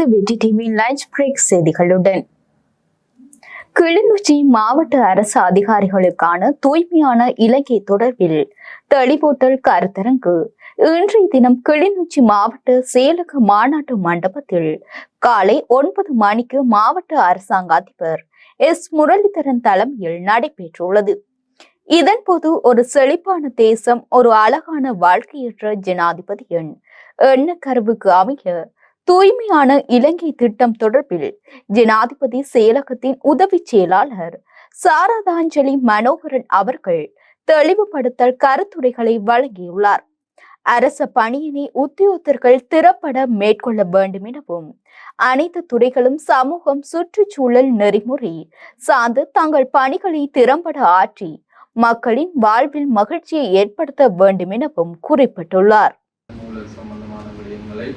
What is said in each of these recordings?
இணைந்திருப்பது வெற்றி டிவியின் லஞ்ச் பிரேக் செய்திகளுடன். கிளிநொச்சி மாவட்ட அரசு அதிகாரிகளுக்கான தூய்மையான இலங்கை தொடர்பில் தெளிவூட்டல் கருத்தரங்கு இன்றைய தினம் கிளிநொச்சி மாவட்ட செயலக மாநாட்டு மண்டபத்தில் காலை ஒன்பது மணிக்கு மாவட்ட அரசாங்க அதிபர் எஸ் முரளிதரன் தலைமையில் நடைபெற்றுள்ளது. இதன்போது ஒரு செழிப்பான தேசம் ஒரு அழகான வாழ்க்கையற்ற ஜனாதிபதி எண் எண்ணக்கருவுக்கு அமைய தூய்மையான இலங்கை திட்டம் தொடர்பில் ஜனாதிபதி செயலகத்தின் உதவி செயலாளர் சாரதாஞ்சலி மனோகரன் அவர்கள் தெளிவுபடுத்தல் கருத்துரைகளை வழங்கியுள்ளார். அரச பணியினை உத்தியோகத்தர்கள் திறப்பட மேற்கொள்ள வேண்டும் எனவும் அனைத்து துறைகளும் சமூகம் சுற்றுச்சூழல் நெறிமுறை சார்ந்து தங்கள் பணிகளை திறம்பட ஆற்றி மக்களின் வாழ்வில் மகிழ்ச்சியை ஏற்படுத்த வேண்டும் எனவும் குறிப்பிட்டுள்ளார் ஊழல் சம்பந்தமான விடயங்களை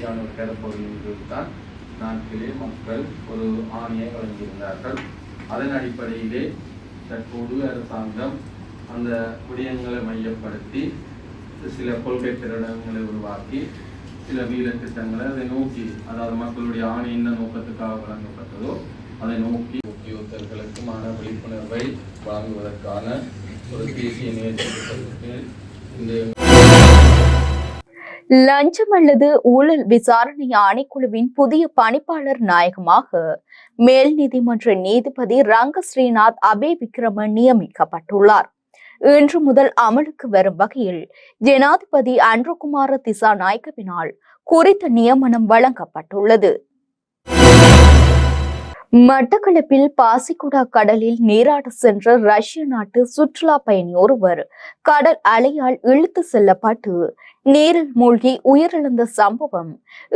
ஆட்சியாளர் இப்படியான ஒரு தான் நாட்டிலே மக்கள் ஒரு ஆணையை வழங்கியிருந்தார்கள். அதன் அடிப்படையிலே தற்போது அரசாங்கம் அந்த விடயங்களை மையப்படுத்தி சில கொள்கை திரடங்களை உருவாக்கி சில வீர திட்டங்களை அதை நோக்கி அதாவது மக்களுடைய ஆணை என்ன நோக்கத்துக்காக வழங்கப்பட்டதோ அதை நோக்கி உத்தியோகத்தர்களுக்குமான விழிப்புணர்வை வழங்குவதற்கான ஒரு தேசிய நேற்று இந்த லஞ்சம் அல்லது ஊழல் விசாரணை ஆணைக்குழுவின் புதிய பணிப்பாளர் நாயகமாக மேல் நீதிமன்ற நீதிபதி ரங்க ஸ்ரீநாத் அபே விக்ரம நியமிக்கப்பட்டுள்ளார். இன்று முதல் அமலுக்கு வரும் வகையில் ஜனாதிபதி அன்ருகுமார திசா நாயக்கவினால் குறித்த நியமனம் வழங்கப்பட்டுள்ளது. மட்டக்களப்பில் பாசிக்குடா கடலில் நீராட சென்ற ரஷ்ய நாட்டு சுற்றுலா பயணி ஒருவர் கடல் அலையால் இழுத்து செல்லப்பட்டு நீரில் மூழ்கி உயிரிழந்த சம்பவம்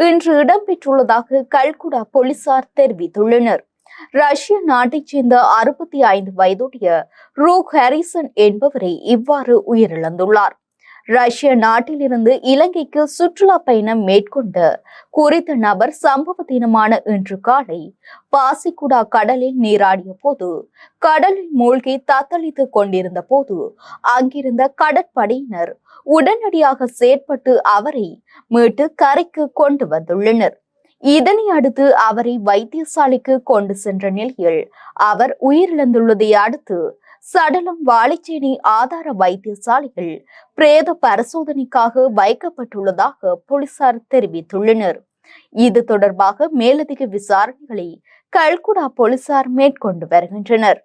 இன்று இடம்பெற்றுள்ளதாக கல்குடா போலீசார் தெரிவித்துள்ளனர். ரஷ்ய நாட்டைச் சேர்ந்த அறுபத்தி ஐந்து வயதுடைய ரூ ஹாரிசன் என்பவரை இவ்வாறு உயிரிழந்துள்ளார். ரஷ்ய நாட்டிலிருந்து இலங்கைக்கு சுற்றுலா பயணம் மேற்கொண்ட குறித்த நபர் சம்பவ தினமான இன்று காலை பாசிக்குடா கடலில் நீராடிய போது கடலில் மூழ்கி தத்தளித்துக் கொண்டிருந்த போது அங்கிருந்த கடற்படையினர் உடனடியாக செயற்பட்டு அவரை மீட்டு கரைக்கு கொண்டு வந்துள்ளனர். இதனை அடுத்து அவரை வைத்தியசாலைக்கு கொண்டு சென்ற நிலையில் அவர் உயிரிழந்துள்ளதை அடுத்து சடலம் வாழைச்சேனி ஆதார வைத்தியசாலையில் பிரேத பரிசோதனைக்காக வைக்கப்பட்டுள்ளதாக போலீசார் தெரிவித்துள்ளனர். இது தொடர்பாக மேலதிக விசாரணைகளை கல்குடா போலீசார் மேற்கொண்டு வருகின்றனர்.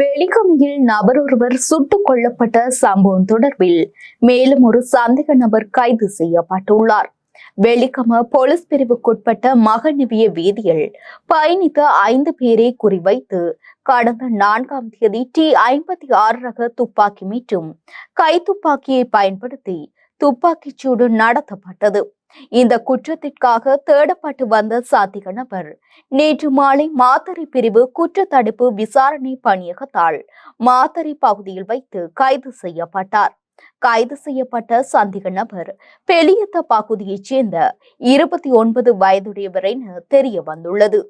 வெலிகமையில் நபர் ஒருவர் சுட்டுக் கொல்லப்பட்ட சம்பவம் தொடர்பில் மேலும் ஒரு சந்தேக நபர் கைது செய்யப்பட்டுள்ளார். வெளிக்கம போலீஸ் பிரிவுக்குட்பட்ட மகநிவிய வீதியில் பயணித்த ஐந்து பேரை குறிவைத்து கடந்த நான்காம் தேதி டி ஐம்பத்தி ஆறு ரக துப்பாக்கி மீட்டும் கைத்துப்பாக்கியை பயன்படுத்தி துப்பாக்கிச் சூடு நடத்தப்பட்டது. இந்த குற்றத்திற்காக தேடப்பட்டு வந்த சாத்திக நபர் நேற்று மாலை மாத்தறை பிரிவு குற்றத்தடுப்பு விசாரணை பணியகத்தால் மாத்தறை பகுதியில் வைத்து கைது செய்யப்பட்டார். கைது செய்யப்பட்ட சந்தேக நபர். பெலியத்த பகுதியைச் சேர்ந்த இருபத்தி ஒன்பது வயதுடையவர் என தெரிய வந்துள்ளது.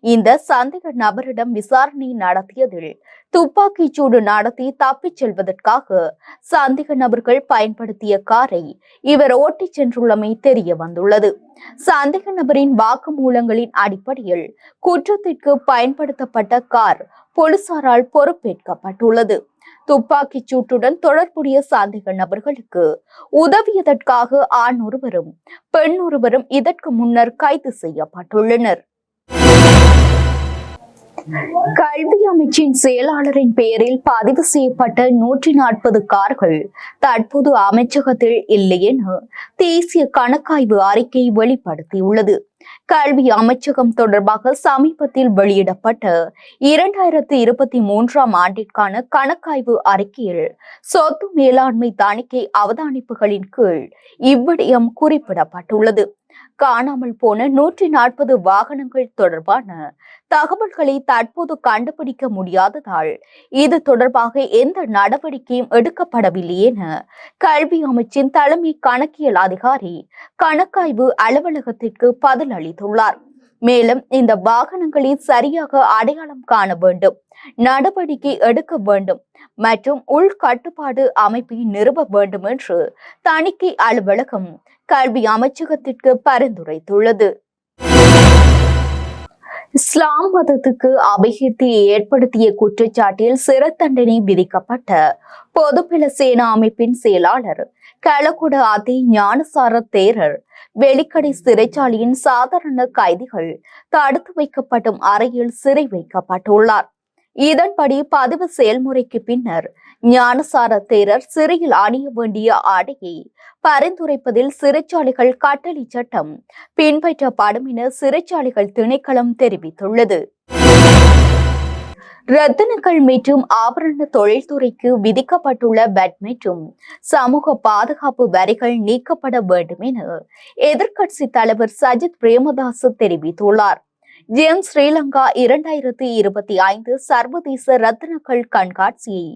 இந்த சந்தேக நபரிடம் விசாரணை நடத்தியதில் துப்பாக்கிச் சூடு நடத்தி தப்பிச் செல்வதற்காக சந்தேக நபர்கள் பயன்படுத்திய காரை இவர் ஓட்டிச் சென்றுள்ளமை தெரிய வந்துள்ளது. சந்தேக நபரின் வாக்குமூலங்களின் அடிப்படையில் குற்றத்திற்கு பயன்படுத்தப்பட்ட கார் போலீசாரால் பொறுப்பேற்கப்பட்டுள்ளது. துப்பாக்கிச் சூட்டுடன் தொடர்புடைய சந்தேக நபர்களுக்கு உதவியதற்காக ஆண் ஒருவரும் பெண் ஒருவரும் இதற்கு முன்னர் கைது செய்யப்பட்டுள்ளனர். கல்வி அமைச்சின் செயலாளரின் பெயரில் பதிவு செய்யப்பட்ட நூற்றி நாற்பது கார்கள் தற்போது அமைச்சகத்தில் இல்லை என தேசிய கணக்காய்வு அறிக்கை வெளிப்படுத்தியுள்ளது. கல்வி அமைச்சகம் தொடர்பாக சமீபத்தில் வெளியிடப்பட்ட இரண்டாயிரத்தி இருபத்தி மூன்றாம் ஆண்டிற்கான கணக்காய்வு அறிக்கையில் சொத்து மேலாண்மை தணிக்கை அவதானிப்புகளின் கீழ் இவ்விடயம் குறிப்பிடப்பட்டுள்ளது. காணாமல் போன நூற்றி நாற்பது வாகனங்கள் தொடர்பான தகவல்களை தற்போது கண்டுபிடிக்க முடியாததால் இது தொடர்பாக எந்த நடவடிக்கையும் எடுக்கப்படவில்லை என கல்வி அமைச்சின் தலைமை கணக்கியல் அதிகாரி கணக்காய்வு அலுவலகத்திற்கு பதில் அளித்துள்ளார். மேலும் இந்த வாகனங்களை சரியாக அடையாளம் காண வேண்டும் நடவடிக்கை எடுக்க வேண்டும் மற்றும் உள்கட்டுப்பாடு அமைப்பை நிறுவ வேண்டும் என்று தணிக்கை அலுவலகம் கல்வி அமைச்சகத்திற்கு பரிந்துரைத்துள்ளது. இஸ்லாம் மதத்துக்கு அபகீர்த்தியை ஏற்படுத்திய குற்றச்சாட்டில் சிறை தண்டனை விதிக்கப்பட்ட பொதுப்பில சேனா அமைப்பின் செயலாளர் கலகுட அதி ஞானசார தேரர் வெளிக்கடை சிறைச்சாலையின் சாதாரண கைதிகள் தடுத்து வைக்கப்படும் அறையில் சிறை வைக்கப்பட்டுள்ளார். இதன்படி பதிவு செயல்முறைக்கு பின்னர் ஞானசார தேரர் சிறையில் அணிய வேண்டிய ஆடையை பரிந்துரைப்பதில் சிறைச்சாலைகள் கட்டளை சட்டம் பின்பற்றப்படும் என சிறைச்சாலைகள் திணைக்களம் தெரிவித்துள்ளது. ரத்தினங்கள் மற்றும் ஆபரண தொழில்துறைக்கு விதிக்கப்பட்டுள்ள பட் மற்றும் சமூக பாதுகாப்பு வரிகள் நீக்கப்பட வேண்டும் என எதிர்க்கட்சி தலைவர் சஜித் பிரேமதாஸ் தெரிவித்துள்ளார். ஜெயம் ஸ்ரீலங்கா இரண்டாயிரத்தி இருபத்தி ஐந்து சர்வதேச ரத்தினங்கள் கண்காட்சியை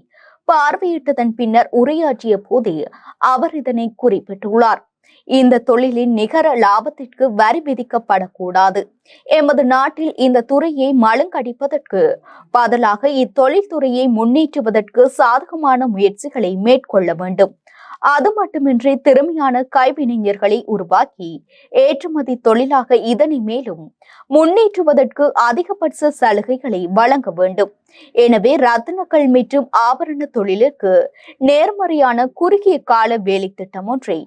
பார்வையிட்டதன் பின்னர் உரையாற்றிய போதே அவர் இதனை குறிப்பிட்டுள்ளார். இந்த தொழிலின் நிகர லாபத்திற்கு வரி விதிக்கப்படக்கூடாது. எமது நாட்டில் இந்த துறையை மழுங்கடிப்பதற்கு பதிலாக இத்தொழில் துறையை முன்னேற்றுவதற்கு சாதகமான முயற்சிகளை மேற்கொள்ள வேண்டும். அது மட்டுமின்றி திறமையான கைவினைஞர்களை உருவாக்கி ஏற்றுமதி தொழிலாக இதனை மேலும் முன்னேற்றுவதற்கு அதிகபட்ச சலுகைகளை வழங்க வேண்டும். எனவே ரத்தினக்கள் மற்றும் ஆபரண தொழிலுக்கு நேர்மறையான குறுகிய கால வேலை திட்டம் ஒன்றை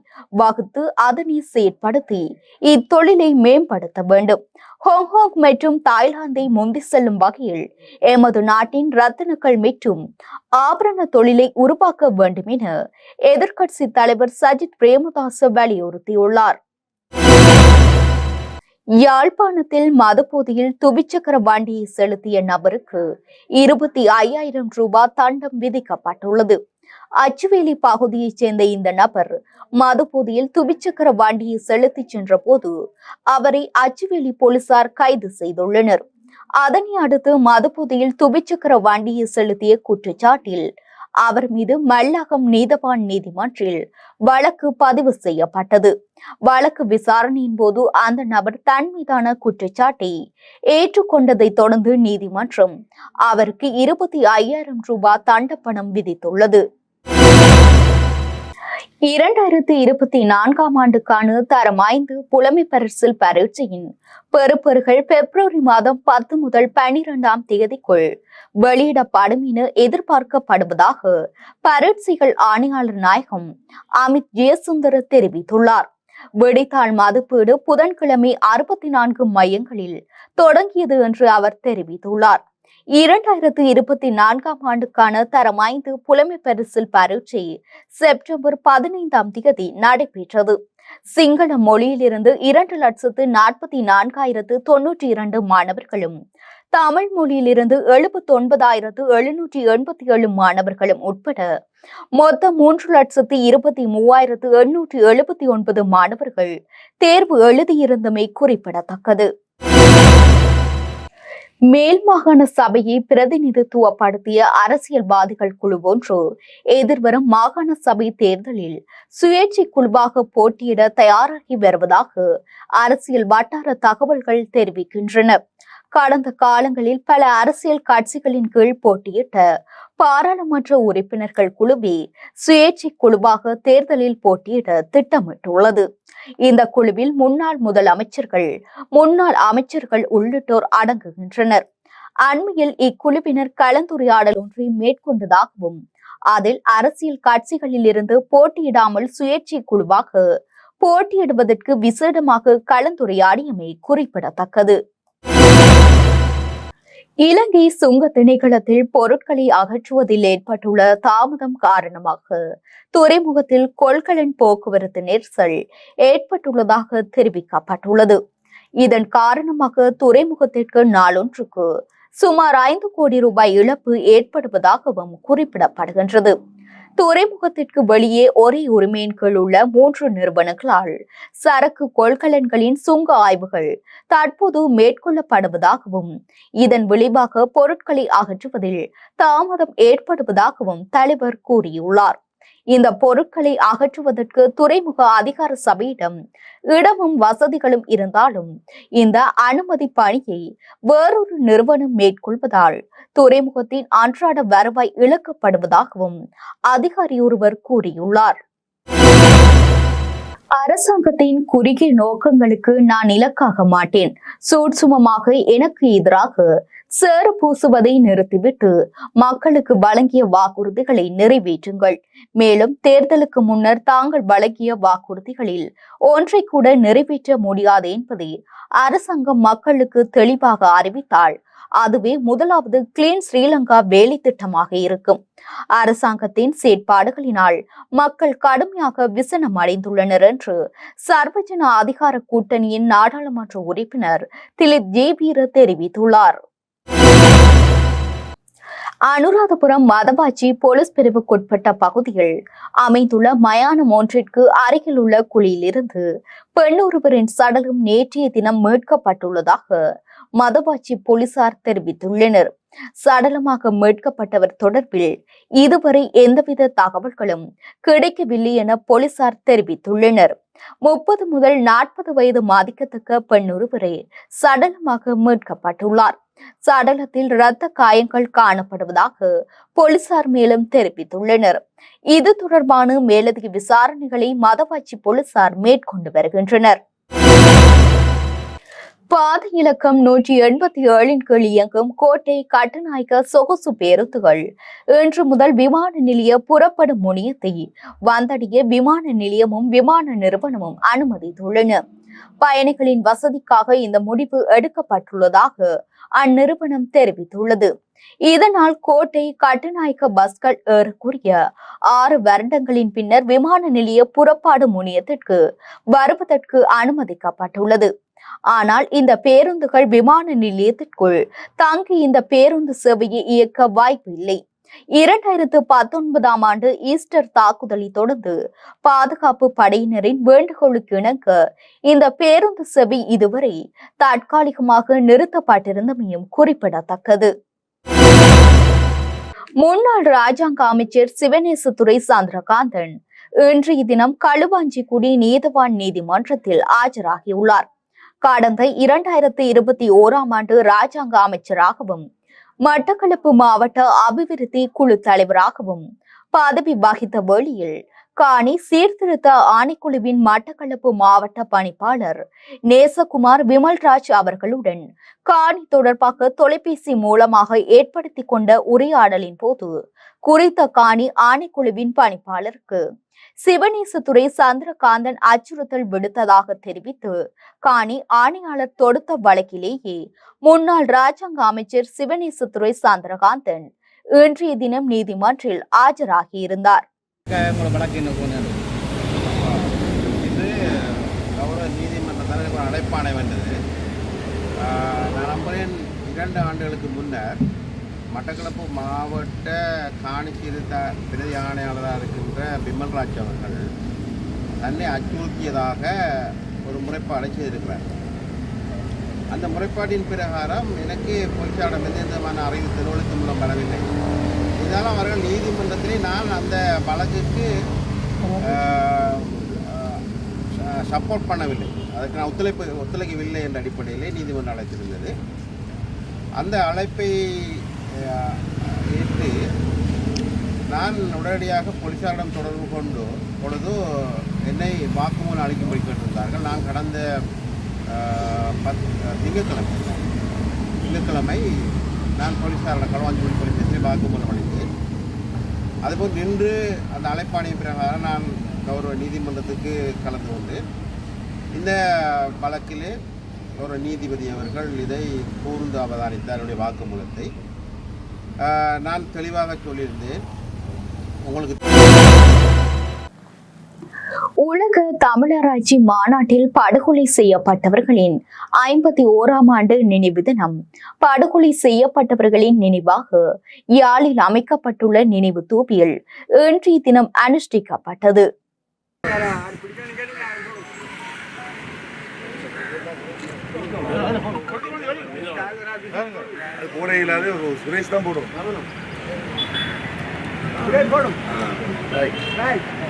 வகுத்து அதனை செயற்படுத்தி இத்தொழிலை மேம்படுத்த வேண்டும். ஹாங்காங் மற்றும் தாய்லாந்தை முந்தி செல்லும் வகையில் எமது நாட்டின் ரத்தினக்கள் மற்றும் ஆபரண தொழிலை உருவாக்க வேண்டும் என எதிர்க்கட்சி தலைவர் சஜித் பிரேமதாச வலியுறுத்தியுள்ளார். யாழ்ப்பாணத்தில் மதுபோதையில் துவிச்சக்கர வண்டியை செலுத்திய நபருக்கு இருபத்தி ஐயாயிரம் ரூபாய் தண்டம் விதிக்கப்பட்டுள்ளது. அச்சுவேலி பகுதியைச் சேர்ந்த இந்த நபர் மதுபோதையில் துவிச்சக்கர வண்டியை செலுத்திச் சென்ற போது அவரை அச்சுவேலி போலீசார் கைது செய்துள்ளனர். அதனை அடுத்து மதுபோதையில் துவிச்சக்கர வண்டியை செலுத்திய குற்றச்சாட்டில் அவர் மீது மல்லாகம் நீதவான் நீதிமன்றில் வழக்கு பதிவு செய்யப்பட்டது. வழக்கு விசாரணையின் போது அந்த நபர் தன் மீதான குற்றச்சாட்டை ஏற்றுக்கொண்டதை தொடர்ந்து நீதிமன்றம் அவருக்கு இருபத்தி ஐயாயிரம் ரூபாய் தண்டப்பணம் விதித்துள்ளது. இரண்டாயிரத்தி இருபத்தி நான்காம் ஆண்டுக்கான தரம் ஐந்து புலமை பரிசில் பரீட்சையின் பெறுப்பர்கள் பிப்ரவரி மாதம் பத்து முதல் பனிரெண்டாம் தேதிக்குள் வெளியிடப்படும் என எதிர்பார்க்கப்படுவதாக பரீட்சைகள் ஆணையாளர் நாயகம் அமித் ஜெயசுந்தர தெரிவித்துள்ளார். விடைத்தாள் மதிப்பீடு புதன்கிழமை அறுபத்தி நான்கு மையங்களில் தொடங்கியது என்று அவர் தெரிவித்துள்ளார். இரண்டாயிரத்து இருபத்தி நான்காம் ஆண்டுக்கான தரம் ஐந்து புலமை பரிசில் பரீட்சை செப்டம்பர் பதினைந்தாம் தேதி நடைபெற்றது. சிங்கள மொழியிலிருந்து இரண்டு லட்சத்து நாற்பத்தி நான்காயிரத்து தொன்னூற்றி இரண்டு மாணவர்களும் தமிழ் மொழியிலிருந்து எழுபத்தி ஒன்பதாயிரத்து எழுநூற்றி எண்பத்தி ஏழு மாணவர்களும் உட்பட மொத்தம் மூன்று லட்சத்து இருபத்தி மூவாயிரத்து எண்ணூற்றி எழுபத்தி ஒன்பது மாணவர்கள் தேர்வு எழுதியிருந்தமை குறிப்பிடத்தக்கது. மேல் மாகாண சபையை பிரதிநிதித்துவப்படுத்திய அரசியல்வாதிகள் குழு ஒன்று எதிர்வரும் மாகாண சபை தேர்தலில் சுயேட்சை குழுவாக போட்டியிட தயாராகி வருவதாக அரசியல் வட்டார தகவல்கள் தெரிவிக்கின்றன. கடந்த காலங்களில் பல அரசியல் கட்சிகளின் கீழ் போட்டியிட்ட பாராளுமன்ற உறுப்பினர்கள் குழுவே சுயேட்சை குழுவாக தேர்தலில் போட்டியிட திட்டமிட்டுள்ளது. இந்த குழுவில் முன்னாள் முதலமைச்சர்கள் முன்னாள் அமைச்சர்கள் உள்ளிட்டோர் அடங்குகின்றனர். அண்மையில் இக்குழுவினர் கலந்துரையாடல் ஒன்றை மேற்கொண்டதாகவும் அதில் அரசியல் கட்சிகளில் இருந்து போட்டியிடாமல் சுயேட்சை குழுவாக போட்டியிடுவதற்கு விசேடமாக கலந்துரையாடியமை குறிப்பிடத்தக்கது. இலங்கை சுங்க திணைக்களத்தில் பொருட்களை அகற்றுவதில் ஏற்பட்டுள்ள தாமதம் காரணமாக துறைமுகத்தில் கொள்கலன் போக்குவரத்து நெரிசல் ஏற்பட்டுள்ளதாக தெரிவிக்கப்பட்டுள்ளது. இதன் காரணமாக துறைமுகத்திற்கு நாளொன்றுக்கு சுமார் ஐந்து கோடி ரூபாய் இழப்பு ஏற்படுவதாகவும் குறிப்பிடப்படுகின்றது. துறைமுகத்திற்கு வெளியே ஒரே உரிமையின் கீழ் உள்ள மூன்று நிறுவனங்களால் சரக்கு கொள்கலன்களின் சுங்க ஆய்வுகள் தற்போது மேற்கொள்ளப்படுவதாகவும் இதன் விளைவாக பொருட்களை அகற்றுவதில் தாமதம் ஏற்படுவதாகவும் தலைவர் கூறியுள்ளார். இந்த பொருட்களை அகற்றுவதற்கு துறைமுக அதிகார சபையிடம் இடமும் வசதிகளும் இருந்தாலும் இந்த அனுமதி பணியை வேறொரு நிறுவனம் மேற்கொள்வதால் துறைமுகத்தின் அன்றாட வருவாய் இழக்கப்படுவதாகவும் அதிகாரி ஒருவர் கூறியுள்ளார். அரசாங்கத்தின் குறுகிய நோக்கங்களுக்கு நான் இலக்காக மாட்டேன். சூட்சுமமாக எனக்கு எதிராக சேறு பூசுவதை நிறுத்திவிட்டு மக்களுக்கு வழங்கிய வாக்குறுதிகளை நிறைவேற்றுங்கள். மேலும் தேர்தலுக்கு முன்னர் தாங்கள் வழங்கிய வாக்குறுதிகளில் ஒன்றை கூட நிறைவேற்ற முடியாது என்பதை அரசாங்கம் மக்களுக்கு தெளிவாக அறிவித்தாள் அதுவே முதலாவது கிளீன் ஸ்ரீலங்கா வேலை திட்டமாக இருக்கும். அரசாங்கத்தின் செயற்பாடுகளினால் மக்கள் கடுமையாக விசனம் அடைந்துள்ளனர் என்று சர்வஜன அதிகார கூட்டணியின் நாடாளுமன்ற உறுப்பினர் திலிப் ஜேபீர தெரிவித்துள்ளார். அனுராதபுரம் மதவாச்சி போலீஸ் பிரிவுக்குட்பட்ட பகுதியில் அமைந்துள்ள மயானம் ஒன்றிற்கு அருகில் உள்ள குழியிலிருந்து பெண்ணொருவரின் சடலம் நேற்றைய தினம் மீட்கப்பட்டுள்ளதாக மதவாச்சி போலீசார் தெரிவித்துள்ளனர். சடலமாக மீட்கப்பட்டவர் தொடர்பில் இதுவரை எந்தவித தகவல்களும் கிடைக்கவில்லை என போலீசார் தெரிவித்துள்ளனர். முப்பது முதல் நாற்பது வயது மதிக்கத்தக்க பெண்ணொருவரே சடலமாக மீட்கப்பட்டுள்ளார். சடலத்தில் இரத்த காயங்கள் காணப்படுவதாக போலீசார் மேலும் தெரிவித்துள்ளனர். இது தொடர்பான மேலதிக விசாரணைகளை மதவாச்சி போலீசார் மேற்கொண்டு வருகின்றனர். பாத இலக்கம் நூற்றி எண்பத்தி ஏழின் கீழ் இயங்கும் கோட்டை கட்டுநாயக்க சொகுசு பேருந்துகள். இன்று முதல் விமான நிலைய புறப்படும் முனையத்தை வந்தடைய விமான நிலையமும் விமான நிறுவனமும் அனுமதித்துள்ளன. பயணிகளின் வசதிக்காக இந்த முடிவு எடுக்கப்பட்டுள்ளதாக அந்நிறுவனம் தெரிவித்துள்ளது. இதனால் கோட்டை கட்டுநாயக்க பஸ்கள் ஏறக்குரிய ஆறு வருடங்களின் பின்னர் விமான நிலைய புறப்பாடு முனையத்திற்கு வருவதற்கு அனுமதிக்கப்பட்டுள்ளது. ஆனால் இந்த பேருந்துகள் விமான நிலையத்திற்குள் தங்கி இந்த பேருந்து சேவையை இயக்க வாய்ப்பு இல்லை. இரண்டாயிரத்து பத்தொன்பதாம் ஆண்டு ஈஸ்டர் தாக்குதலை தொடர்ந்து பாதுகாப்பு படையினரின் வேண்டுகோளுக்கு இணங்க இந்த பேருந்து சேவை இதுவரை தற்காலிகமாக நிறுத்தப்பட்டிருந்தமையும் குறிப்பிடத்தக்கது. முன்னாள் ராஜாங்க அமைச்சர் சிவநேசத்துறை சந்திரகாந்தன் இன்றைய தினம் களுவாஞ்சிக்குடி நீதவான் நீதிமன்றத்தில் ஆஜராகியுள்ளார். கடந்த இரண்டாயிரத்தி இருபத்தி ஓராம் ஆண்டு ராஜாங்க அமைச்சராகவும் மட்டக்களப்பு மாவட்ட அபிவிருத்தி குழு தலைவராகவும் பதவி வகித்த வேளையில் காணி சீர்திருத்த ஆணைக்குழுவின் மட்டக்களப்பு மாவட்ட பணிப்பாளர் நேசகுமார் விமல்ராஜ் அவர்களுடன் காணி தொடர்பாக தொலைபேசி மூலமாக ஏற்படுத்திக் கொண்ட உரையாடலின் போது குறித்த காணி ஆணைக்குழுவின் பணிப்பாளருக்கு சிவநேசத்துறை சந்திரகாந்தன் அச்சுறுத்தல் விடுத்ததாக தெரிவித்து காணி ஆணையாளர் தொடுத்த வழக்கிலேயே முன்னாள் ராஜாங்க அமைச்சர் சிவநேசத்துறை சந்திரகாந்தன் இன்றைய தினம் நீதிமன்றில் ஆஜராகியிருந்தார். உங்களை வழக்கு என்ன போனது இது கௌரவ நீதிமன்ற தலைவர் அழைப்பாணை வந்தது. நான் நம்புகிறேன் இரண்டு ஆண்டுகளுக்கு முன்னர் மட்டக்களப்பு மாவட்ட காணி பிரதி ஆணையாளராக இருக்கின்ற பிமல்ராஜ் அவர்கள் தன்னை அச்சுறுத்தியதாக ஒரு முறைப்பாடை செய்திருக்கிறார். அந்த முறைப்பாட்டின் பிரகாரம் எனக்கு போலீசாரிடம் எந்த விதமான அறிவு எழுத்து மூலம் வரவில்லை. இதனால் அவர்கள் நீதிமன்றத்திலே நான் அந்த வழக்குக்கு சப்போர்ட் பண்ணவில்லை. அதுக்கு நான் ஒத்துழைப்பு ஒத்துழைக்கவில்லை என்ற அடிப்படையிலே நீதிமன்றம் அழைத்திருந்தது. அந்த அழைப்பை ஏற்று நான் உடனடியாக போலீசாரிடம் தொடர்பு கொண்டு பொழுது என்னை வாக்குமூலம் அளிக்கும்படி கேட்டிருந்தார்கள். நான் கடந்த பத் திங்கட்கிழமை திங்கட்கிழமை நான் போலீஸாரிடம் களவாஞ்சிபுரி போலீஸ் ஸ்டேஷனில் வாக்குமூலம் அளித்தேன். அதுபோல் நின்று அந்த அழைப்பாணை பிரகாரம் நான் கௌரவ நீதிமன்றத்துக்கு கலந்து கொண்டேன் இந்த வழக்கில் கௌரவ நீதிபதி அவர்கள் இதை கூர்ந்து அவதானித்தார் என்னுடைய வாக்குமூலத்தை. நான் தெளிவாக சொல்லியிருந்தேன். உங்களுக்கு உலக தமிழராட்சி மாநாட்டில் படுகொலை செய்யப்பட்டவர்களின் ஐம்பத்தி ஓராம் ஆண்டு நினைவு தினம். படுகொலை செய்யப்பட்டவர்களின் நினைவாக யாழில் அமைக்கப்பட்டுள்ள நினைவு தூபியில் இன்றைய தினம் அனுஷ்டிக்கப்பட்டது. சுரேஷ் தான் போடும்.